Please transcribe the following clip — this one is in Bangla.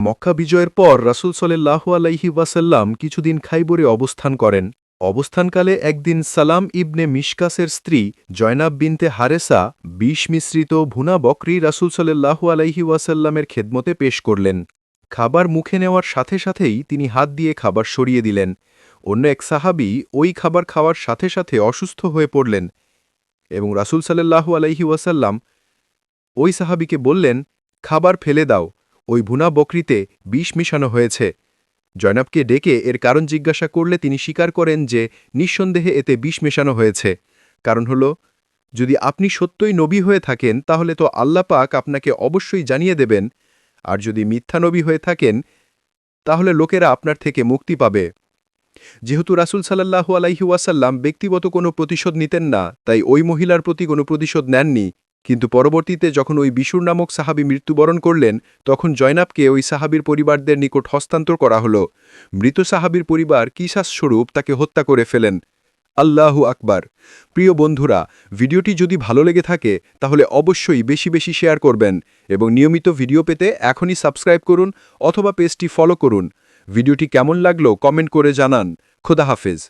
মক্কা বিজয়ের পর রাসুল সলেল্লাহু আলাইহি ওয়াসাল্লাম কিছুদিন খাইবরে অবস্থান করেন। অবস্থানকালে একদিন সালাম ইবনে মিশকাসের স্ত্রী জয়নাব বিনতে হারেসা বিষ মিশ্রিত ভুনা বকরি রাসুল সলেল্লাহু আলাইহি ওয়াসাল্লামের খেদমতে পেশ করলেন। খাবার মুখে নেওয়ার সাথে সাথেই তিনি হাত দিয়ে খাবার সরিয়ে দিলেন। অন্য এক সাহাবি ওই খাবার খাওয়ার সাথে সাথে অসুস্থ হয়ে পড়লেন এবং রাসুল সাল্লাল্লাহু আলাইহি ওয়াসাল্লাম ওই সাহাবিকে বললেন, খাবার ফেলে দাও। ওই ভুনা বকরিতে বিষ মিশানো হয়েছে। জয়নাবকে ডেকে এর কারণ জিজ্ঞাসা করলে তিনি স্বীকার করেন যে নিঃসন্দেহে এতে বিষ মেশানো হয়েছে। কারণ হল, যদি আপনি সত্যই নবী হয়ে থাকেন, তাহলে তো আল্লাহ পাক আপনাকে অবশ্যই জানিয়ে দেবেন। আর যদি মিথ্যা নবী হয়ে থাকেন, তাহলে লোকেরা আপনার থেকে মুক্তি পাবে। যেহেতু রাসুল সাল্লাহু আলাইহি ওয়াসাল্লাম ব্যক্তিগত কোনো প্রতিশোধ নিতেন না, তাই ওই মহিলার প্রতি কোনো প্রতিশোধ নেননি। কিন্তু পরবর্তীতে যখন ওই বিশুর নামক সাহাবি মৃত্যুবরণ করলেন, তখন জয়নাবকে ওই সাহাবির পরিবারদের নিকট হস্তান্তর করা হল। মৃত সাহাবির পরিবার কিসাসস্বরূপ তাকে হত্যা করে ফেলেন। আল্লাহু আকবার। প্রিয় বন্ধুরা, ভিডিওটি যদি ভালো লেগে থাকে, তাহলে অবশ্যই বেশি বেশি শেয়ার করবেন এবং নিয়মিত ভিডিও পেতে এখনই সাবস্ক্রাইব করুন অথবা পেজটি ফলো করুন। ভিডিওটি কেমন লাগল কমেন্ট করে জানান। খোদা হাফেজ।